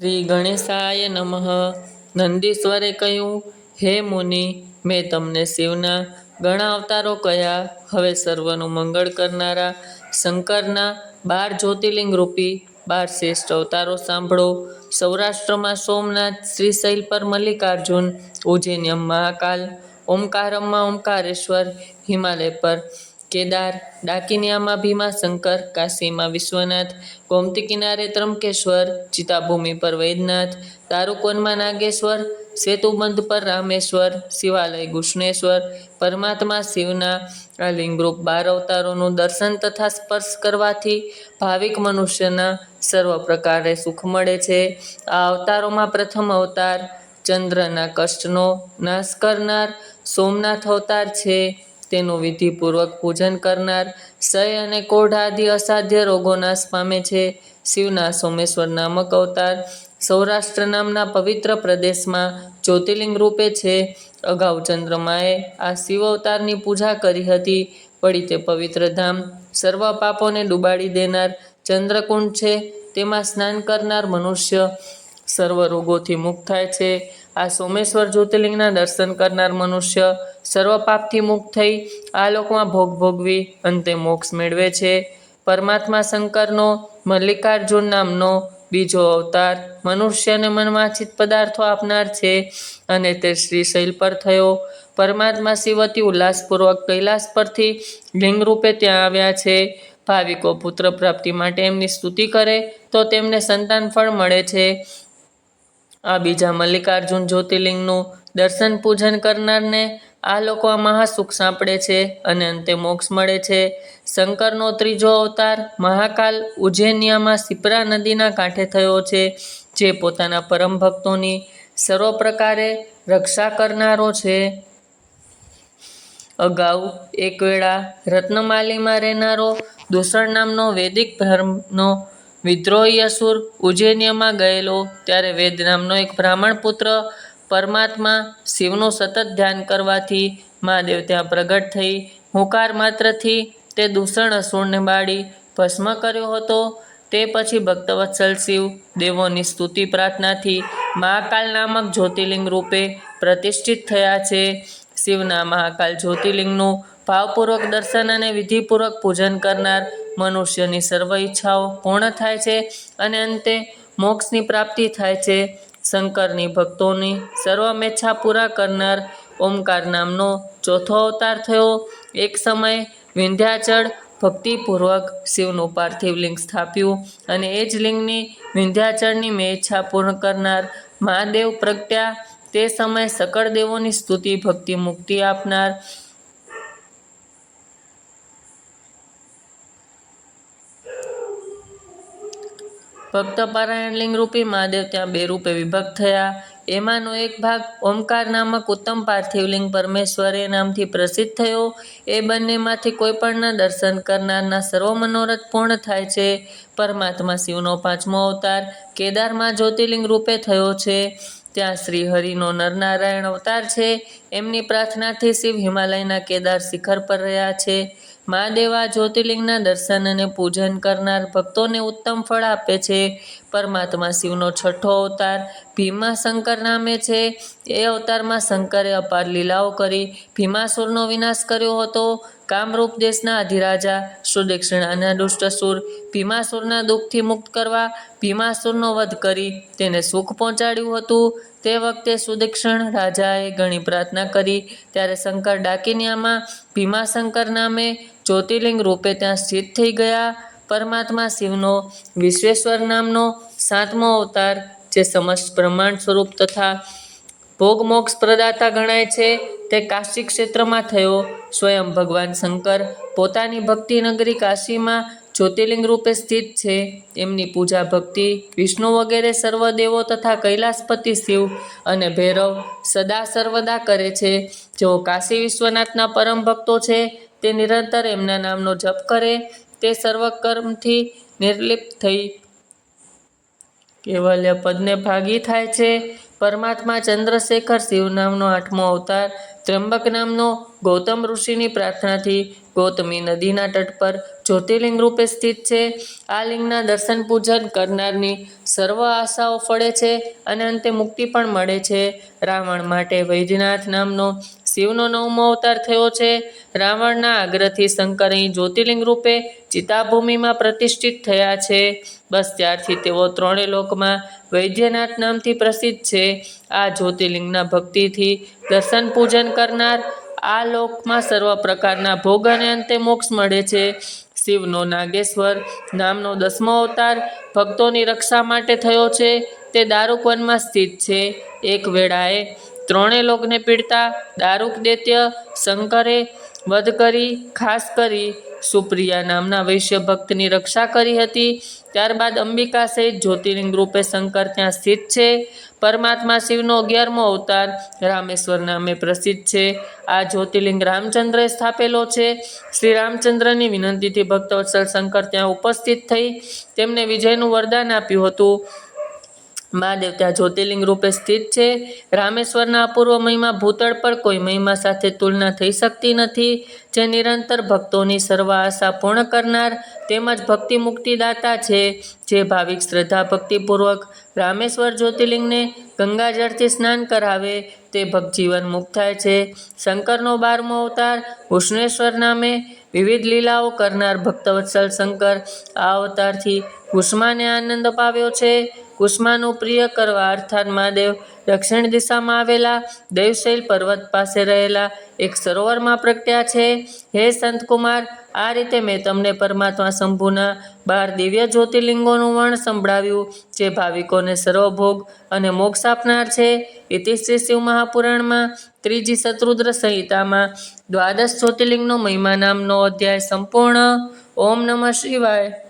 શ્રી ગણેશાય નમઃ. નંદીશ્વરે કહ્યું, હે મુનિ, મેં તમને શિવના ઘણા અવતારો કહ્યા. હવે સર્વનું મંગળ કરનારા શંકરના બાર જ્યોતિર્લિંગ રૂપી બાર શ્રેષ્ઠ અવતારો સાંભળો. સૌરાષ્ટ્રમાં સોમનાથ, શ્રીશૈલ પર મલ્લિકાર્જુન ઉજ્જૈન્યમ મહાકાલ ઓમકારમમાં ઓમકારેશ્વર, હિમાલય પર કેદાર, ડાકિનિયામાં ભીમાશંકર કાશીમાં વિશ્વનાથ, ગોમતી કિનારે ત્રંબકેશ્વર ચિતાભૂમિ પર વૈદ્યનાથ, તારુકોનમાં નાગેશ્વર, સેતુબંધ પર રામેશ્વર, શિવાલય ગુષ્ણેશ્વર પરમાત્મા શિવના આ લિંગરૂપ બાર અવતારોનું દર્શન તથા સ્પર્શ કરવાથી ભાવિક મનુષ્યના સર્વ પ્રકારે સુખ મળે છે. આ અવતારોમાં પ્રથમ અવતાર ચંદ્રના કષ્ટનો નાશ કરનાર સોમનાથ અવતાર છે. તેનું વિધિપૂર્વક પૂજન કરનાર સય અને કોઢ આદિ અસાધ્ય રોગો નાશ પામે છે. શિવના સોમેશ્વર નામક અવતાર સૌરાષ્ટ્ર નામના પવિત્ર પ્રદેશમાં જ્યોતિર્લિંગ રૂપે છે. અગાઉ ચંદ્રમાએ આ શિવ અવતારની પૂજા કરી હતી. વળી તે પવિત્ર ધામ સર્વ પાપોને ડૂબાડી દેનાર ચંદ્રકુંડ છે. તેમાં સ્નાન કરનાર મનુષ્ય સર્વ રોગોથી મુક્ત થાય છે. આ સોમેશ્વર જ્યોતિર્લિંગના દર્શન કરનાર મનુષ્ય સર્વ પાપથી મુક્ત થઈ આ લોકમાં ભોગ ભોગવી અંતે મોક્ષ મેળવે છે. પરમાત્મા શંકરનો, મલ્લિકાર્જુન નામનો બીજો અવતાર મનુષ્યને મનવાંછિત પદાર્થો આપનાર છે અને તે શ્રીશૈલ પર થયો. પરમાત્મા શિવતી ઉલ્લાસપૂર્વક કૈલાસ પરથી લિંગ રૂપે ત્યાં આવ્યા છે. ભાવિકો પુત્ર પ્રાપ્તિ માટે એમની સ્તુતિ કરે તો તેમને સંતાન ફળ મળે છે. આ બીજા મલ્લિકાર્જુન જ્યોતિર્લિંગનું દર્શન પૂજન કરનારને આ લોકોમાં મહાસુખ સાંપડે છે અને અંતે મોક્ષ મળે છે. શંકરનો ત્રીજો અવતાર મહાકાલ ઉજ્જૈનિયામાં સિપરા નદીના કાંઠે થયો છે, જે પોતાના પરમ ભક્તોની સર્વ પ્રકારે રક્ષા કરનારો છે. અગાઉ એક વેળા રત્નમાલીમાં રહેનારો દૂષણ નામનો વૈદિક ધર્મનો વિદ્રોહી અસુર ઉજ્જૈન્યમાં ગયેલો ત્યારે વેદ નામનો એક બ્રાહ્મણ પુત્ર પરમાત્મા શિવનું સતત ધ્યાન કરવાથી મહાદેવ ત્યાં પ્રગટ થઈ. હુંકાર માત્રથી તે દૂષણ અસુરને બાળી ભસ્મ કર્યો હતો. તે પછી ભક્તવત્સલ શિવ દેવોની સ્તુતિ પ્રાર્થનાથી મહાકાલ નામક જ્યોતિર્લિંગ રૂપે પ્રતિષ્ઠિત થયા છે. શિવના મહાકાલ જ્યોતિર્લિંગનું ભાવપૂર્વક દર્શન અને વિધિપૂર્વક પૂજન કરનાર મનુષ્યની સર્વ ઈચ્છાઓ પૂર્ણ થાય છે અને અંતે મોક્ષની પ્રાપ્તિ થાય છે. શંકરની ભક્તોની સર્વમેચ્છા પૂરા કરનાર ઓમકાર નામનો ચોથો અવતાર થયો. એક સમય વિંધ્યાચળ ભક્તિપૂર્વક શિવનું પાર્થિવ લિંગ સ્થાપ્યું અને એ જ લિંગની વિંધ્યાચળની મેં ઈચ્છા પૂર્ણ કરનાર મહાદેવ પ્રગટ્યા. તે સમયે સકળ દેવોની સ્તુતિ ભક્તિ મુક્તિ આપનાર ભક્તપારાયણ લિંગ રૂપી મહાદેવ ત્યાં બે રૂપે વિભક્ત થયા. એમાંનો એક ભાગ ઓમકાર નામક ઉત્તમ પાર્થિવલિંગ પરમેશ્વરે નામથી પ્રસિદ્ધ થયો. એ બંનેમાંથી કોઈ પણના દર્શન કરનારના સર્વ મનોરથ પૂર્ણ થાય છે. પરમાત્મા શિવનો પાંચમો અવતાર કેદારમાં જ્યોતિર્લિંગ રૂપે થયો છે. ત્યાં શ્રી હરિનો નરનારાયણ અવતાર છે. એમની પ્રાર્થનાથી શિવ હિમાલયના કેદાર શિખર પર રહ્યા છે. મહાદેવ જ્યોતિર્લિંગના દર્શન અને પૂજન કરનાર ભક્તોને ઉત્તમ ફળ આપે છે. પરમાત્મા શિવનો છઠ્ઠો અવતાર, ભીમાશંકર નામે છે. એ અવતારમાં શંકરે અપાર લીલાઓ કરી, ભીમાસુરનો વિનાશ કર્યો હતો. કામરૂપ દેશના અધિરાજા, સુદક્ષિણાના દુષ્ટસુર ભીમાસુરના દુઃખથી મુક્ત કરવા ભીમાસુરનો વધ કરી, તેને સુખ પહોંચાડ્યું હતું. તે વખતે સુદક્ષિણ રાજાએ ઘણી પ્રાર્થના કરી. ત્યારે શંકર ડાકિનિયામાં ભીમાશંકર નામે જ્યોતિર્લિંગ રૂપે ત્યાં સ્થિત થઈ ગયા. પરમાત્મા શિવનો વિશ્વેશ્વર નામનો સાતમો અવતાર, જે સમસ્ત બ્રહ્માંડ સ્વરૂપ તથા ભોગ મોક્ષ પ્રદાતા ગણાય છે, તે કાશી ક્ષેત્રમાં થયો. સ્વયં ભગવાન શંકર પોતાની ભક્તિ નગરી કાશીમાં જ્યોતિર્લિંગ રૂપે સ્થિત છે. એમની પૂજા ભક્તિ, વિષ્ણુ વગેરે સર્વ દેવો તથા કૈલાસપતિ શિવ અને ભૈરવ સદા સર્વદા કરે છે. જેઓ કાશી વિશ્વનાથના પરમ ભક્તો છે. તે નિરંતર એમના નામનો જપ કરે. તે સર્વકર્મથી નિર્લિપ્ત થઈ કેવલ્ય પદને ભાગી થાય છે. પરમાત્મા ચંદ્રશેખર શિવ નામનો આઠમો અવતાર, ત્ર્યંબક નામનો ગૌતમ ઋષિની પ્રાર્થનાથી ગૌતમી નદીના તટ પર જ્યોતિર્લિંગ રૂપે સ્થિત છે. આ લિંગના દર્શન પૂજન કરનારની સર્વ આશાઓ ફળે છે અને અંતે મુક્તિ પણ મળે છે. રાવણ માટે વૈદ્યનાથ નામનો શિવનો નવમો અવતાર થયો છે. રાવણના આગ્રહથી શંકર અહીં જ્યોતિર્લિંગ રૂપે ચિતાભૂમિમાં પ્રતિષ્ઠિત થયા છે. બસ ત્યારથી તેઓ ત્રણેય લોકમાં વૈદ્યનાથ નામથી પ્રસિદ્ધ છે. આ જ્યોતિર્લિંગના ભક્તિથી દર્શન પૂજન કરનાર આ લોકમાં સર્વ પ્રકારના ભોગ અને અંતે મોક્ષ મળે છે. શિવનો નાગેશ્વર નામનો દસમો અવતાર ભક્તોની રક્ષા માટે થયો છે. તે દારૂક વનમાં સ્થિત છે. એક વેળાએ ત્રણેય લોકને પીડતા દારૂક દૈત્ય શંકરે વધ કરી, ખાસ કરી સુપ્રિયા નામના વૈશ્ય ભક્તની રક્ષા કરી હતી. ત્યારબાદ અંબિકા સહિત જ્યોતિર્લિંગ રૂપે શંકર ત્યાં સ્થિત છે. પરમાત્મા શિવનો અગિયારમો અવતાર રામેશ્વર નામે પ્રસિદ્ધ છે. આ જ્યોતિર્લિંગ રામચંદ્રએ સ્થાપેલો છે. શ્રી રામચંદ્રની વિનંતીથી ભક્તવત્સલ શંકર ત્યાં ઉપસ્થિત થઈ. તેમને વિજયનું વરદાન આપ્યું હતું. મહાદેવ ત્યાં જ્યોતિર્લિંગ રૂપે સ્થિત છે. રામેશ્વરના અપૂર્વ મહિમા ભૂતળ પર કોઈ મહિમા સાથે તુલના થઈ શકતી નથી. જે નિરંતર ભક્તોની સર્વ આશા પૂર્ણ કરનાર તેમજ ભક્તિ મુક્તિદાતા છે. જે ભાવિક શ્રદ્ધા ભક્તિપૂર્વક રામેશ્વર જ્યોતિર્લિંગને ગંગાજળથી સ્નાન કરાવે તે ભક્ત જીવન મુક્ત થાય છે. શંકરનો બારમો અવતાર ઉષ્ણેશ્વર નામે વિવિધ લીલાઓ કરનાર ભક્તવત્સલ શંકર આ અવતારથી ઉષ્માને આનંદ અપાવ્યો છે. કુષ્માનું પ્રિય કરવા અર્થાત મહાદેવ દક્ષિણ દિશામાં આવેલા દેવશૈલ પર્વત પાસે રહેલા એક સરોવરમાં પ્રગટ્યા છે. હે સંતકુમાર આ રીતે મેં તમને પરમાત્મા શંભુના બાર દિવ્ય જ્યોતિર્લિંગોનું વર્ણ સંભળાવ્યું, જે ભાવિકોને સર્વભોગ અને મોક્ષ આપનાર છે. ઇતિશ્રી શિવ મહાપુરાણમાં ત્રીજી શત્રુદ્ર સંહિતામાં દ્વાદશ જ્યોતિર્લિંગનો મહિમા નામનો અધ્યાય સંપૂર્ણ. ઓમ નમઃ શિવાય.